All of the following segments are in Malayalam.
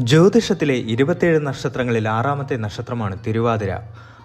ജ്യോതിഷത്തിലെ ഇരുപത്തിയേഴ് നക്ഷത്രങ്ങളിൽ ആറാമത്തെ നക്ഷത്രമാണ് തിരുവാതിര.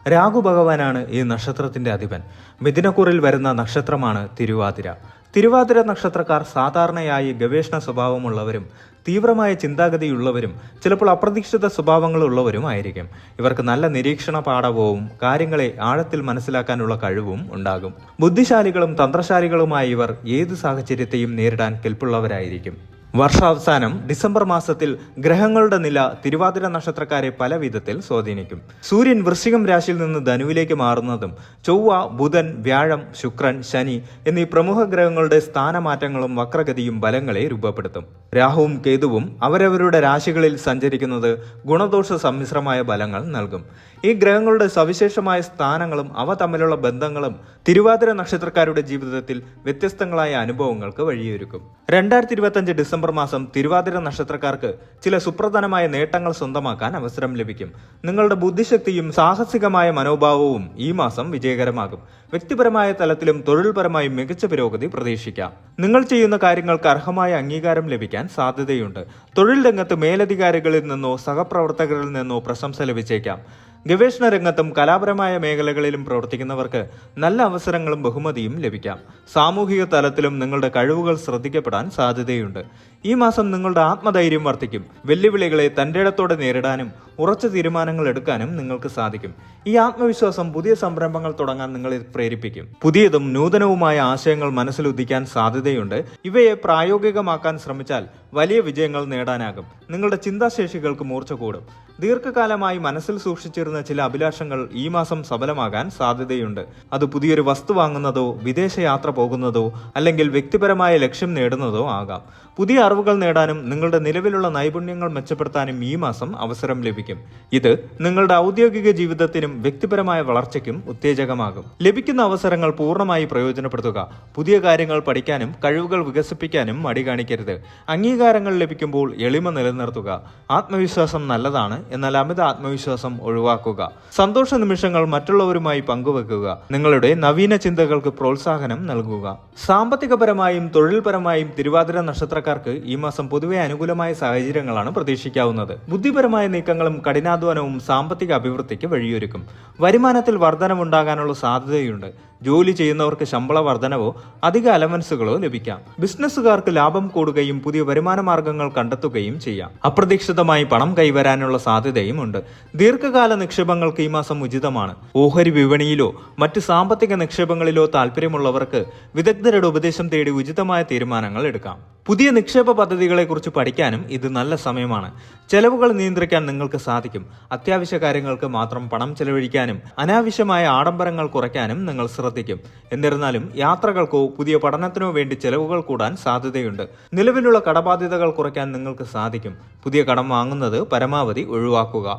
രാഹു ഭഗവാനാണ് ഈ നക്ഷത്രത്തിന്റെ അധിപൻ. മിഥുനക്കൂറിൽ വരുന്ന നക്ഷത്രമാണ് തിരുവാതിര. തിരുവാതിര നക്ഷത്രക്കാർ സാധാരണയായി ഗവേഷണ സ്വഭാവമുള്ളവരും തീവ്രമായ ചിന്താഗതിയുള്ളവരും ചിലപ്പോൾ അപ്രതീക്ഷിത സ്വഭാവങ്ങളുള്ളവരുമായിരിക്കും ഇവർക്ക് നല്ല നിരീക്ഷണ പാഠവും കാര്യങ്ങളെ ആഴത്തിൽ മനസ്സിലാക്കാനുള്ള കഴിവും ഉണ്ടാകും. ബുദ്ധിശാലികളും തന്ത്രശാലികളുമായ ഇവർ ഏത് സാഹചര്യത്തെയും നേരിടാൻ കെൽപ്പുള്ളവരായിരിക്കും. വർഷാവസാനം ഡിസംബർ മാസത്തിൽ ഗ്രഹങ്ങളുടെ നില തിരുവാതിര നക്ഷത്രക്കാരെ പല വിധത്തിൽ സ്വാധീനിക്കും. സൂര്യൻ വൃശ്ചികം രാശിയിൽ നിന്ന് ധനുവിലേക്ക് മാറുന്നതും ചൊവ്വ ബുധൻ വ്യാഴം ശുക്രൻ ശനി എന്നീ പ്രമുഖ ഗ്രഹങ്ങളുടെ സ്ഥാനമാറ്റങ്ങളും വക്രഗതിയും ബലങ്ങളെ രൂപപ്പെടുത്തും. രാഹുവും കേതുവും അവരവരുടെ രാശികളിൽ സഞ്ചരിക്കുന്നത് ഗുണദോഷ സമ്മിശ്രമായ ബലങ്ങൾ നൽകും. ഈ ഗ്രഹങ്ങളുടെ സവിശേഷമായ സ്ഥാനങ്ങളും അവ തമ്മിലുള്ള ബന്ധങ്ങളും തിരുവാതിര നക്ഷത്രക്കാരുടെ ജീവിതത്തിൽ വ്യത്യസ്തങ്ങളായ അനുഭവങ്ങൾക്ക് വഴിയൊരുക്കും. രണ്ടായിരത്തി ഇരുപത്തഞ്ച് ഡിസംബർ മാസം തിരുവാതിര നക്ഷത്രക്കാർക്ക് ചില സുപ്രധാനമായ നേട്ടങ്ങൾ സ്വന്തമാക്കാൻ അവസരം ലഭിക്കും. നിങ്ങളുടെ ബുദ്ധിശക്തിയും സാഹസികമായ മനോഭാവവും ഈ മാസം വിജയകരമാകും. വ്യക്തിപരമായ തലത്തിലും തൊഴിൽപരമായും മികച്ച പുരോഗതി പ്രതീക്ഷിക്കാം. നിങ്ങൾ ചെയ്യുന്ന കാര്യങ്ങൾക്ക് അർഹമായ അംഗീകാരം ലഭിക്കാൻ സാധ്യതയുണ്ട്. തൊഴിൽ രംഗത്ത് മേലധികാരികളിൽ നിന്നോ സഹപ്രവർത്തകരിൽ നിന്നോ പ്രശംസ ലഭിച്ചേക്കാം. ഗവേഷണ രംഗത്തും കലാപരമായ മേഖലകളിലും പ്രവർത്തിക്കുന്നവർക്ക് നല്ല അവസരങ്ങളും ബഹുമതിയും ലഭിക്കാം. സാമൂഹിക തലത്തിലും നിങ്ങളുടെ കഴിവുകൾ ശ്രദ്ധിക്കപ്പെടാൻ സാധ്യതയുണ്ട്. ഈ മാസം നിങ്ങളുടെ ആത്മധൈര്യം വർദ്ധിക്കും. വെല്ലുവിളികളെ തന്റെ ഇടത്തോടെ നേരിടാനും ഉറച്ച തീരുമാനങ്ങൾ എടുക്കാനും നിങ്ങൾക്ക് സാധിക്കും. ഈ ആത്മവിശ്വാസം പുതിയ സംരംഭങ്ങൾ തുടങ്ങാൻ നിങ്ങളെ പ്രേരിപ്പിക്കും. പുതിയതും നൂതനവുമായ ആശയങ്ങൾ മനസ്സിലുദിക്കാൻ സാധ്യതയുണ്ട്. ഇവയെ പ്രായോഗികമാക്കാൻ ശ്രമിച്ചാൽ വലിയ വിജയങ്ങൾ നേടാനാകും. നിങ്ങളുടെ ചിന്താശേഷികൾക്ക് മൂർച്ച കൂടും. ദീർഘകാലമായി മനസ്സിൽ സൂക്ഷിച്ചിരുന്ന ചില അഭിലാഷങ്ങൾ ഈ മാസം സഫലമാകാൻ സാധ്യതയുണ്ട്. അത് പുതിയൊരു വസ്തു വാങ്ങുന്നതോ വിദേശയാത്ര പോകുന്നതോ അല്ലെങ്കിൽ വ്യക്തിപരമായ ലക്ഷ്യം നേടുന്നതോ ആകാം. പുതിയ അറിവുകൾ നേടാനും നിങ്ങളുടെ നിലവിലുള്ള നൈപുണ്യങ്ങൾ മെച്ചപ്പെടുത്താനും ഈ മാസം അവസരം ലഭിക്കും. ഇത് നിങ്ങളുടെ ഔദ്യോഗിക ജീവിതത്തിനും വ്യക്തിപരമായ വളർച്ചയ്ക്കും ഉത്തേജകമാകും. ലഭിക്കുന്ന അവസരങ്ങൾ പൂർണമായി പ്രയോജനപ്പെടുത്തുക. പുതിയ കാര്യങ്ങൾ പഠിക്കാനും കഴിവുകൾ വികസിപ്പിക്കാനും മടി കാണിക്കരുത്. അംഗീകാരങ്ങൾ ലഭിക്കുമ്പോൾ എളിമ നിലനിർത്തുക. ആത്മവിശ്വാസം നല്ലതാണ്. എന്നാൽ അമിത ആത്മവിശ്വാസം ഒഴിവാക്കുക. സന്തോഷ നിമിഷങ്ങൾ മറ്റുള്ളവരുമായി പങ്കുവെക്കുക. നിങ്ങളുടെ നവീന ചിന്തകൾക്ക് പ്രോത്സാഹനം നൽകുക. സാമ്പത്തികപരമായും തൊഴിൽപരമായും തിരുവാതിര നക്ഷത്രക്കാർക്ക് ഈ മാസം പൊതുവെ അനുകൂലമായ സാഹചര്യങ്ങളാണ് പ്രതീക്ഷിക്കാവുന്നത്. ബുദ്ധിപരമായ നീക്കങ്ങളും കഠിനാധ്വാനവും സാമ്പത്തിക അഭിവൃദ്ധിക്ക് വഴിയൊരുക്കും. വരുമാനത്തിൽ വർധനമുണ്ടാകാനുള്ള സാധ്യതയുണ്ട്. ജോലി ചെയ്യുന്നവർക്ക് ശമ്പള വർധനവോ അധിക അലവൻസുകളോ ലഭിക്കാം. ബിസിനസ്സുകാർക്ക് ലാഭം കൂടുകയും പുതിയ വരുമാന മാർഗങ്ങൾ കണ്ടെത്തുകയും ചെയ്യാം. അപ്രതീക്ഷിതമായി പണം കൈവരാനുള്ള സാധ്യതയും ഉണ്ട്. ദീർഘകാല നിക്ഷേപങ്ങൾക്ക് ഈ മാസം ഉചിതമാണ്. ഓഹരി വിപണിയിലോ മറ്റ് സാമ്പത്തിക നിക്ഷേപങ്ങളിലോ താല്പര്യമുള്ളവർക്ക് വിദഗ്ധരുടെ ഉപദേശം തേടി ഉചിതമായ തീരുമാനങ്ങൾ എടുക്കാം. പുതിയ നിക്ഷേപ പദ്ധതികളെക്കുറിച്ച് പഠിക്കാനും ഇത് നല്ല സമയമാണ്. ചെലവുകൾ നിയന്ത്രിക്കാൻ നിങ്ങൾക്ക് സാധിക്കും. അത്യാവശ്യ കാര്യങ്ങൾക്ക് മാത്രം പണം ചെലവഴിക്കാനും അനാവശ്യമായ ആഡംബരങ്ങൾ കുറയ്ക്കാനും നിങ്ങൾ ശ്രദ്ധിക്കും എന്നിരുന്നാലും യാത്രകൾക്കോ പുതിയ പഠനത്തിനോ വേണ്ടി ചെലവുകൾ കൂടാൻ സാധ്യതയുണ്ട്. നിലവിലുള്ള കടബാധ്യതകൾ കുറയ്ക്കാൻ നിങ്ങൾക്ക് സാധിക്കും. പുതിയ കടം വാങ്ങുന്നത് പരമാവധി ഒഴിവാക്കുക.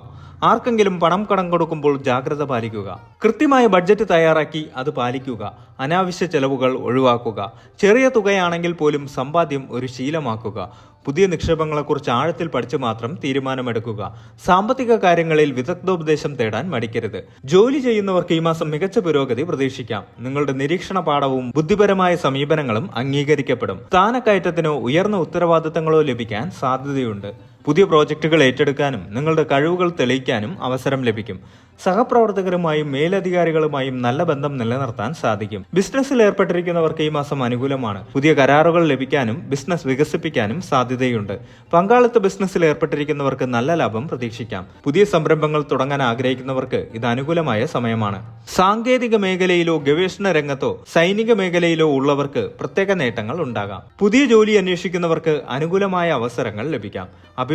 ആർക്കെങ്കിലും പണം കടം കൊടുക്കുമ്പോൾ ജാഗ്രത പാലിക്കുക. കൃത്യമായ ബഡ്ജറ്റ് തയ്യാറാക്കി അത് പാലിക്കുക. അനാവശ്യ ചെലവുകൾ ഒഴിവാക്കുക. ചെറിയ തുകയാണെങ്കിൽ പോലും സമ്പാദ്യം ഒരു ശീലമാക്കുക. പുതിയ നിക്ഷേപങ്ങളെക്കുറിച്ച് ആഴത്തിൽ പഠിച്ചു മാത്രം തീരുമാനമെടുക്കുക. സാമ്പത്തിക കാര്യങ്ങളിൽ വിദഗ്ധോപദേശം തേടാൻ മടിക്കരുത്. ജോലി ചെയ്യുന്നവർക്ക് ഈ മാസം മികച്ച പുരോഗതി പ്രതീക്ഷിക്കാം. നിങ്ങളുടെ നിരീക്ഷണ പാഠവും ബുദ്ധിപരമായ സമീപനങ്ങളും അംഗീകരിക്കപ്പെടും. സ്ഥാനക്കയറ്റത്തിനോ ഉയർന്ന ഉത്തരവാദിത്തങ്ങളോ ലഭിക്കാൻ സാധ്യതയുണ്ട്. പുതിയ പ്രോജക്റ്റുകൾ ഏറ്റെടുക്കാനും നിങ്ങളുടെ കഴിവുകൾ തെളിയിക്കാനും അവസരം ലഭിക്കും. സഹപ്രവർത്തകരുമായും മേലധികാരികളുമായും നല്ല ബന്ധം നിലനിർത്താൻ സാധിക്കും. ബിസിനസ്സിൽ ഏർപ്പെട്ടിരിക്കുന്നവർക്ക് ഈ മാസം അനുകൂലമാണ്. പുതിയ കരാറുകൾ ലഭിക്കാനും ബിസിനസ് വികസിപ്പിക്കാനും സാധ്യതയുണ്ട്. പങ്കാളിത്ത ബിസിനസ്സിൽ ഏർപ്പെട്ടിരിക്കുന്നവർക്ക് നല്ല ലാഭം പ്രതീക്ഷിക്കാം. പുതിയ സംരംഭങ്ങൾ തുടങ്ങാൻ ആഗ്രഹിക്കുന്നവർക്ക് ഇത് അനുകൂലമായ സമയമാണ്. സാങ്കേതിക മേഖലയിലോ ഗവേഷണ രംഗത്തോ സൈനിക മേഖലയിലോ ഉള്ളവർക്ക് പ്രത്യേക നേട്ടങ്ങൾ ഉണ്ടാകാം. പുതിയ ജോലി അന്വേഷിക്കുന്നവർക്ക് അനുകൂലമായ അവസരങ്ങൾ ലഭിക്കാം.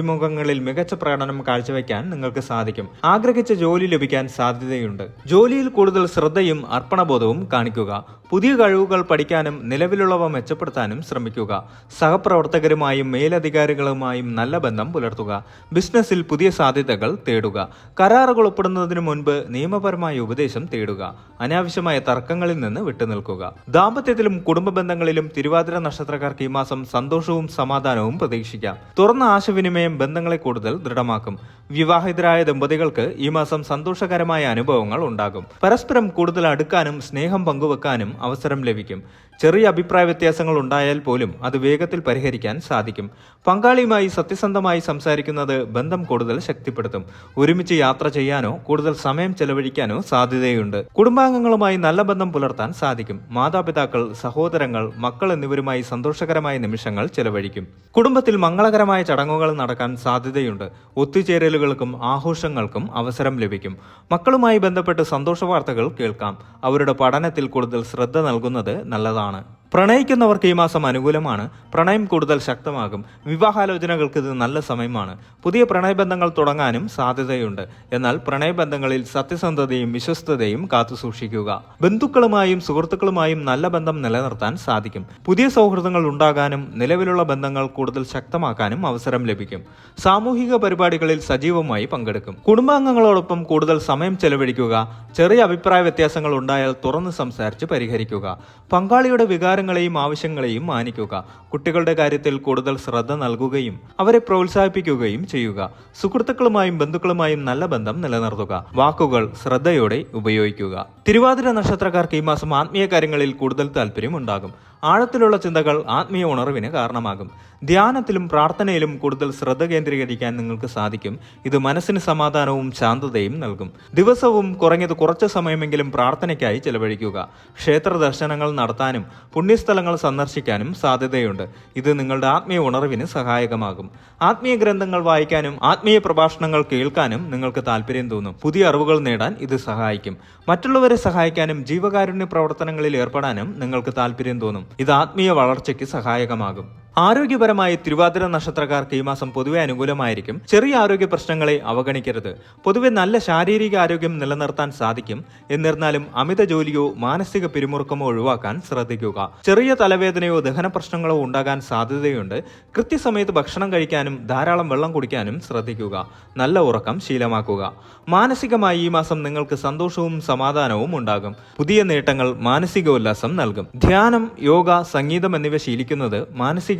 അഭിമുഖങ്ങളിൽ മികച്ച പ്രകടനം കാഴ്ചവെക്കാൻ നിങ്ങൾക്ക് സാധിക്കും. ആഗ്രഹിച്ച ജോലി ലഭിക്കാൻ സാധ്യതയുണ്ട്. ജോലിയിൽ കൂടുതൽ ശ്രദ്ധയും അർപ്പണബോധവും കാണിക്കുക. പുതിയ കഴിവുകൾ പഠിക്കാനും നിലവിലുള്ളവ മെച്ചപ്പെടുത്താനും ശ്രമിക്കുക. സഹപ്രവർത്തകരുമായും മേലധികാരികളുമായും നല്ല ബന്ധം പുലർത്തുക. ബിസിനസ്സിൽ പുതിയ സാധ്യതകൾ തേടുക. കരാറുകൾ ഒപ്പിടുന്നതിന് മുൻപ് നിയമപരമായ ഉപദേശം തേടുക. അനാവശ്യമായ തർക്കങ്ങളിൽ നിന്ന് വിട്ടുനിൽക്കുക. ദാമ്പത്യത്തിലും കുടുംബ ബന്ധങ്ങളിലും തിരുവാതിര നക്ഷത്രക്കാർക്ക് ഈ മാസം സന്തോഷവും സമാധാനവും പ്രതീക്ഷിക്കാം. തുറന്ന ആശയവിനിമയം സമയം ബന്ധങ്ങളെ കൂടുതൽ ദൃഢമാക്കും. വിവാഹിതരായ ദമ്പതികൾക്ക് ഈ മാസം സന്തോഷകരമായ അനുഭവങ്ങൾ ഉണ്ടാകും. പരസ്പരം കൂടുതൽ അടുക്കാനും സ്നേഹം പങ്കുവെക്കാനും അവസരം ലഭിക്കും. ചെറിയ അഭിപ്രായ വ്യത്യാസങ്ങൾ ഉണ്ടായാൽ പോലും അത് വേഗത്തിൽ പരിഹരിക്കാൻ സാധിക്കും. പങ്കാളിയുമായി സത്യസന്ധമായി സംസാരിക്കുന്നത് ബന്ധം കൂടുതൽ ശക്തിപ്പെടുത്തും. ഒരുമിച്ച് യാത്ര ചെയ്യാനോ കൂടുതൽ സമയം ചെലവഴിക്കാനോ സാധ്യതയുണ്ട്. കുടുംബാംഗങ്ങളുമായി നല്ല ബന്ധം പുലർത്താൻ സാധിക്കും. മാതാപിതാക്കൾ സഹോദരങ്ങൾ മക്കൾ എന്നിവരുമായി സന്തോഷകരമായ നിമിഷങ്ങൾ ചെലവഴിക്കും. കുടുംബത്തിൽ മംഗളകരമായ ചടങ്ങുകൾ നടക്കാൻ സാധ്യതയുണ്ട്. ഒത്തുചേരലുകൾക്കും ആഘോഷങ്ങൾക്കും അവസരം ലഭിക്കും. മക്കളുമായി ബന്ധപ്പെട്ട് സന്തോഷ വാർത്തകൾ കേൾക്കാം. അവരുടെ പഠനത്തിൽ കൂടുതൽ ശ്രദ്ധ നൽകുന്നത് നല്ലതാണ്. പ്രണയിക്കുന്നവർക്ക് ഈ മാസം അനുകൂലമാണ്. പ്രണയം കൂടുതൽ ശക്തമാകും. വിവാഹാലോചനകൾക്ക് ഇത് നല്ല സമയമാണ്. പുതിയ പ്രണയബന്ധങ്ങൾ തുടങ്ങാനും സാധ്യതയുണ്ട്. എന്നാൽ പ്രണയബന്ധങ്ങളിൽ സത്യസന്ധതയും വിശ്വസ്തതയും കാത്തുസൂക്ഷിക്കുക ബന്ധുക്കളുമായും സുഹൃത്തുക്കളുമായും നല്ല ബന്ധം നിലനിർത്താൻ സാധിക്കും. പുതിയ സൗഹൃദങ്ങൾ ഉണ്ടാകാനും നിലവിലുള്ള ബന്ധങ്ങൾ കൂടുതൽ ശക്തമാക്കാനും അവസരം ലഭിക്കും. സാമൂഹിക പരിപാടികളിൽ സജീവമായി പങ്കെടുക്കും. കുടുംബാംഗങ്ങളോടൊപ്പം കൂടുതൽ സമയം ചെലവഴിക്കുക. ചെറിയ അഭിപ്രായ വ്യത്യാസങ്ങൾ ഉണ്ടായാൽ തുറന്ന് സംസാരിച്ച് പരിഹരിക്കുക. പങ്കാളിയുടെ വികാരങ്ങളെയും ആവശ്യങ്ങളെയും മാനിക്കുക. കുട്ടികളുടെ കാര്യത്തിൽ കൂടുതൽ ശ്രദ്ധ നൽകുകയും അവരെ പ്രോത്സാഹിപ്പിക്കുകയും ചെയ്യുക. സുഹൃത്തുക്കളുമായും ബന്ധുക്കളുമായും നല്ല ബന്ധം നിലനിർത്തുക. വാക്കുകൾ ശ്രദ്ധയോടെ ഉപയോഗിക്കുക. തിരുവാതിര നക്ഷത്രക്കാർക്ക് ഈ മാസം ആത്മീയ കാര്യങ്ങളിൽ കൂടുതൽ താല്പര്യം ഉണ്ടാകും. ആഴത്തിലുള്ള ചിന്തകൾ ആത്മീയ ഉണർവിന് കാരണമാകും. ധ്യാനത്തിലും പ്രാർത്ഥനയിലും കൂടുതൽ ശ്രദ്ധ കേന്ദ്രീകരിക്കാൻ നിങ്ങൾക്ക് സാധിക്കും. ഇത് മനസ്സിന് സമാധാനവും ശാന്തതയും നൽകും. ദിവസവും കുറഞ്ഞത് കുറച്ച് സമയമെങ്കിലും പ്രാർത്ഥനയ്ക്കായി ചെലവഴിക്കുക. ക്ഷേത്ര ദർശനങ്ങൾ നടത്താനും പുണ്യസ്ഥലങ്ങൾ സന്ദർശിക്കാനും സാധ്യതയുണ്ട്. ഇത് നിങ്ങളുടെ ആത്മീയ ഉണർവിന് സഹായകമാകും. ആത്മീയ ഗ്രന്ഥങ്ങൾ വായിക്കാനും ആത്മീയ പ്രഭാഷണങ്ങൾ കേൾക്കാനും നിങ്ങൾക്ക് താല്പര്യം തോന്നും. പുതിയ അറിവുകൾ നേടാൻ ഇത് സഹായിക്കും. മറ്റുള്ളവരെ സഹായിക്കാനും ജീവകാരുണ്യ പ്രവർത്തനങ്ങളിൽ ഏർപ്പെടാനും നിങ്ങൾക്ക് താല്പര്യം തോന്നും. ഇത് ആത്മീയ വളർച്ചയ്ക്ക് സഹായകമാകും ആരോഗ്യപരമായി തിരുവാതിര നക്ഷത്രക്കാർക്ക് ഈ മാസം പൊതുവെ അനുകൂലമായിരിക്കും. ചെറിയ ആരോഗ്യ പ്രശ്നങ്ങളെ അവഗണിക്കരുത്. പൊതുവെ നല്ല ശാരീരിക ആരോഗ്യം നിലനിർത്താൻ സാധിക്കും. എന്നിരുന്നാലും അമിത ജോലിയോ മാനസിക പിരിമുറുക്കമോ ഒഴിവാക്കാൻ ശ്രദ്ധിക്കുക. ചെറിയ തലവേദനയോ ദഹന പ്രശ്നങ്ങളോ ഉണ്ടാകാൻ സാധ്യതയുണ്ട്. കൃത്യസമയത്ത് ഭക്ഷണം കഴിക്കാനും ധാരാളം വെള്ളം കുടിക്കാനും ശ്രദ്ധിക്കുക. നല്ല ഉറക്കം ശീലമാക്കുക. മാനസികമായി ഈ മാസം നിങ്ങൾക്ക് സന്തോഷവും സമാധാനവും ഉണ്ടാകും. പുതിയ നേട്ടങ്ങൾ മാനസിക ഉല്ലാസം നൽകും. ധ്യാനം യോഗ സംഗീതം എന്നിവ ശീലിക്കുന്നത്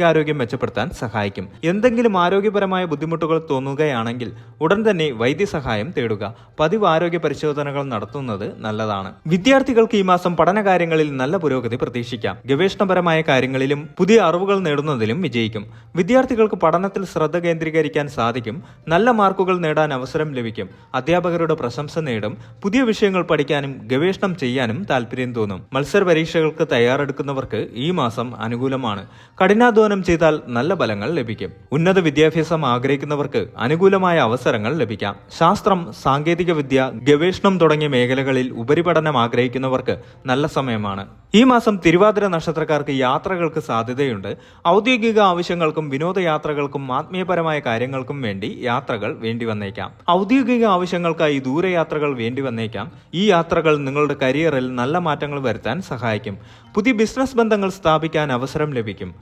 മാനസികാരോഗ്യം മെച്ചപ്പെടുത്താൻ സഹായിക്കും. എന്തെങ്കിലും ആരോഗ്യപരമായ ബുദ്ധിമുട്ടുകൾ തോന്നുകയാണെങ്കിൽ ഉടൻ തന്നെ വൈദ്യസഹായം തേടുക. പതിവ് ആരോഗ്യ പരിശോധനകൾ നടത്തുന്നത് നല്ലതാണ്. വിദ്യാർത്ഥികൾക്ക് ഈ മാസം പഠനകാര്യങ്ങളിൽ നല്ല പുരോഗതി പ്രതീക്ഷിക്കാം. ഗവേഷണപരമായ കാര്യങ്ങളിലും പുതിയ അറിവുകൾ നേടുന്നതിലും വിജയിക്കും. വിദ്യാർത്ഥികൾക്ക് പഠനത്തിൽ ശ്രദ്ധ കേന്ദ്രീകരിക്കാൻ സാധിക്കും. നല്ല മാർക്കുകൾ നേടാൻ അവസരം ലഭിക്കും. അധ്യാപകരുടെ പ്രശംസ നേടും. പുതിയ വിഷയങ്ങൾ പഠിക്കാനും ഗവേഷണം ചെയ്യാനും താല്പര്യം തോന്നും. മത്സര പരീക്ഷകൾക്ക് തയ്യാറെടുക്കുന്നവർക്ക് ഈ മാസം അനുകൂലമാണ്. കഠിനാധ്വാനം ചെയ്താൽ നല്ല ഫലങ്ങൾ ലഭിക്കും. ഉന്നത വിദ്യാഭ്യാസം ആഗ്രഹിക്കുന്നവർക്ക് അനുകൂലമായ അവസരങ്ങൾ ലഭിക്കാം. ശാസ്ത്രം സാങ്കേതിക വിദ്യ ഗവേഷണം തുടങ്ങിയ മേഖലകളിൽ ഉപരിപഠനം ആഗ്രഹിക്കുന്നവർക്ക് നല്ല സമയമാണ്. ഈ മാസം തിരുവാതിര നക്ഷത്രക്കാർക്ക് യാത്രകൾക്ക് സാധ്യതയുണ്ട്. ഔദ്യോഗിക ആവശ്യങ്ങൾക്കും വിനോദയാത്രകൾക്കും ആത്മീയപരമായ കാര്യങ്ങൾക്കും വേണ്ടി യാത്രകൾ വേണ്ടി വന്നേക്കാം. ഔദ്യോഗിക ആവശ്യങ്ങൾക്കായി ദൂരയാത്രകൾ വേണ്ടി വന്നേക്കാം. ഈ യാത്രകൾ നിങ്ങളുടെ കരിയറിൽ നല്ല മാറ്റങ്ങൾ വരുത്താൻ സഹായിക്കും. പുതിയ ബിസിനസ് ബന്ധങ്ങൾ സ്ഥാപിക്കാൻ അവസരം ലഭിക്കും.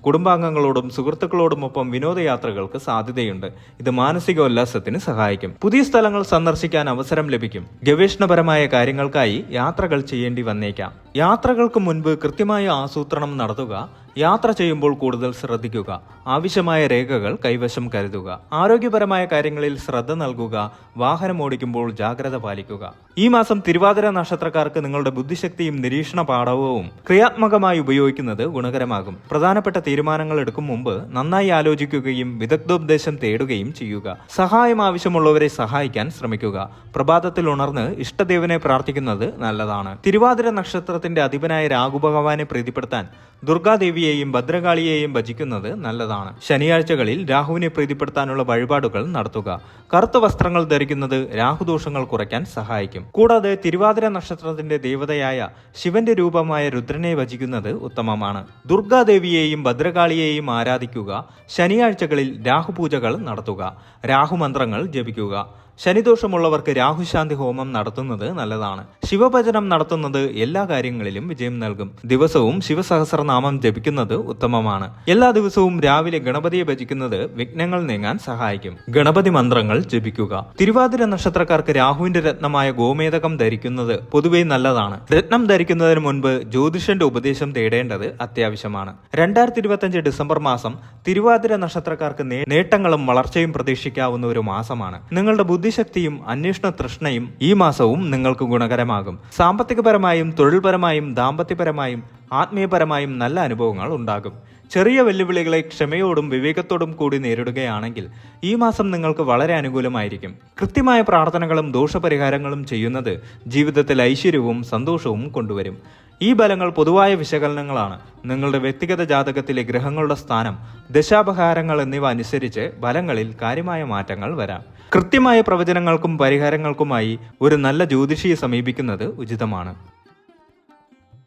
കുടുംബാംഗങ്ങളോടും സുഹൃത്തുക്കളോടുമൊപ്പം വിനോദയാത്രകൾക്ക് സാധ്യതയുണ്ട്. ഇത് മാനസിക ഉല്ലാസത്തിന് സഹായിക്കും. പുതിയ സ്ഥലങ്ങൾ സന്ദർശിക്കാൻ അവസരം ലഭിക്കും. ഗവേഷണപരമായ കാര്യങ്ങൾക്കായി യാത്രകൾ ചെയ്യേണ്ടി വന്നേക്കാം. യാത്രകൾക്ക് മുൻപ് കൃത്യമായ ആസൂത്രണം നടത്തുക യാത്ര ചെയ്യുമ്പോൾ കൂടുതൽ ശ്രദ്ധിക്കുക. ആവശ്യമായ രേഖകൾ കൈവശം കരുതുക. ആരോഗ്യപരമായ കാര്യങ്ങളിൽ ശ്രദ്ധ നൽകുക. വാഹനം ഓടിക്കുമ്പോൾ ജാഗ്രത പാലിക്കുക. ഈ മാസം തിരുവാതിര നക്ഷത്രക്കാർക്ക് നിങ്ങളുടെ ബുദ്ധിശക്തിയും നിരീക്ഷണ പാഠവും ക്രിയാത്മകമായി ഉപയോഗിക്കുന്നത് ഗുണകരമാകും. പ്രധാനപ്പെട്ട തീരുമാനങ്ങൾ എടുക്കും മുമ്പ് നന്നായി ആലോചിക്കുകയും വിദഗ്ധോപദേശം തേടുകയും ചെയ്യുക. സഹായം ആവശ്യമുള്ളവരെ സഹായിക്കാൻ ശ്രമിക്കുക. പ്രഭാതത്തിൽ ഉണർന്ന് ഇഷ്ടദേവനെ പ്രാർത്ഥിക്കുന്നത് നല്ലതാണ്. തിരുവാതിര നക്ഷത്രത്തിന്റെ അധിപനായ രാഹുഭഗവാനെ പ്രീതിപ്പെടുത്താൻ ദുർഗാദേവിയെയും ഭദ്രകാളിയെയും ഭജിക്കുന്നത് നല്ലതാണ്. ശനിയാഴ്ചകളിൽ രാഹുവിനെ പ്രീതിപ്പെടുത്താനുള്ള വഴിപാടുകൾ നടത്തുക. കറുത്ത വസ്ത്രങ്ങൾ ധരിക്കുന്നത് രാഹുദോഷങ്ങൾ കുറയ്ക്കാൻ സഹായിക്കും. കൂടാതെ തിരുവാതിര നക്ഷത്രത്തിന്റെ ദേവതയായ ശിവന്റെ രൂപമായ രുദ്രനെ ഭജിക്കുന്നത് ഉത്തമമാണ്. ദുർഗാദേവിയെയും ഭദ്രകാളിയെയും ആരാധിക്കുക. ശനിയാഴ്ചകളിൽ രാഹുപൂജകൾ നടത്തുക. രാഹുമന്ത്രങ്ങൾ ജപിക്കുക. ശനിദോഷമുള്ളവർക്ക് രാഹുശാന്തി ഹോമം നടത്തുന്നത് നല്ലതാണ്. ശിവഭജനം നടത്തുന്നത് എല്ലാ കാര്യങ്ങളിലും വിജയം നൽകും. ദിവസവും ശിവസഹസ്രനാമം ജപിക്കുന്നത് ഉത്തമമാണ്. എല്ലാ ദിവസവും രാവിലെ ഗണപതിയെ ഭജിക്കുന്നത് വിഘ്നങ്ങൾ നീങ്ങാൻ സഹായിക്കും. ഗണപതി മന്ത്രങ്ങൾ ജപിക്കുക. തിരുവാതിര നക്ഷത്രക്കാർക്ക് രാഹുവിന്റെ രത്നമായ ഗോമേതകം ധരിക്കുന്നത് പൊതുവെ നല്ലതാണ്. രത്നം ധരിക്കുന്നതിന് മുൻപ് ജ്യോതിഷന്റെ ഉപദേശം തേടേണ്ടത് അത്യാവശ്യമാണ്. രണ്ടായിരത്തി ഇരുപത്തിയഞ്ച് ഡിസംബർ മാസം തിരുവാതിര നക്ഷത്രക്കാർക്ക് നേട്ടങ്ങളും വളർച്ചയും പ്രതീക്ഷിക്കാവുന്ന ഒരു മാസമാണ്. നിങ്ങളുടെ ബുദ്ധിശക്തിയും അന്വേഷണ തൃഷ്ണയും ഈ മാസവും നിങ്ങൾക്ക് ഗുണകരമാകും. സാമ്പത്തികപരമായും തൊഴിൽപരമായും ദാമ്പത്യപരമായും ആത്മീയപരമായും നല്ല അനുഭവങ്ങൾ ഉണ്ടാകും. ചെറിയ വെല്ലുവിളികളെ ക്ഷമയോടും വിവേകത്തോടും കൂടി നേരിടുകയാണെങ്കിൽ ഈ മാസം നിങ്ങൾക്ക് വളരെ അനുകൂലമായിരിക്കും. കൃത്യമായ പ്രാർത്ഥനകളും ദോഷപരിഹാരങ്ങളും ചെയ്യുന്നത് ജീവിതത്തിൽ ഐശ്വര്യവും സന്തോഷവും കൊണ്ടുവരും. ഈ ബലങ്ങൾ പൊതുവായ വിശകലനങ്ങളാണ്. നിങ്ങളുടെ വ്യക്തിഗത ജാതകത്തിലെ ഗ്രഹങ്ങളുടെ സ്ഥാനം ദശാപഹാരങ്ങൾ എന്നിവ അനുസരിച്ച് ബലങ്ങളിൽ കാര്യമായ മാറ്റങ്ങൾ വരാം. കൃത്യമായ പ്രവചനങ്ങൾക്കും പരിഹാരങ്ങൾക്കുമായി ഒരു നല്ല ജ്യോതിഷിയെ സമീപിക്കുന്നത് ഉചിതമാണ്.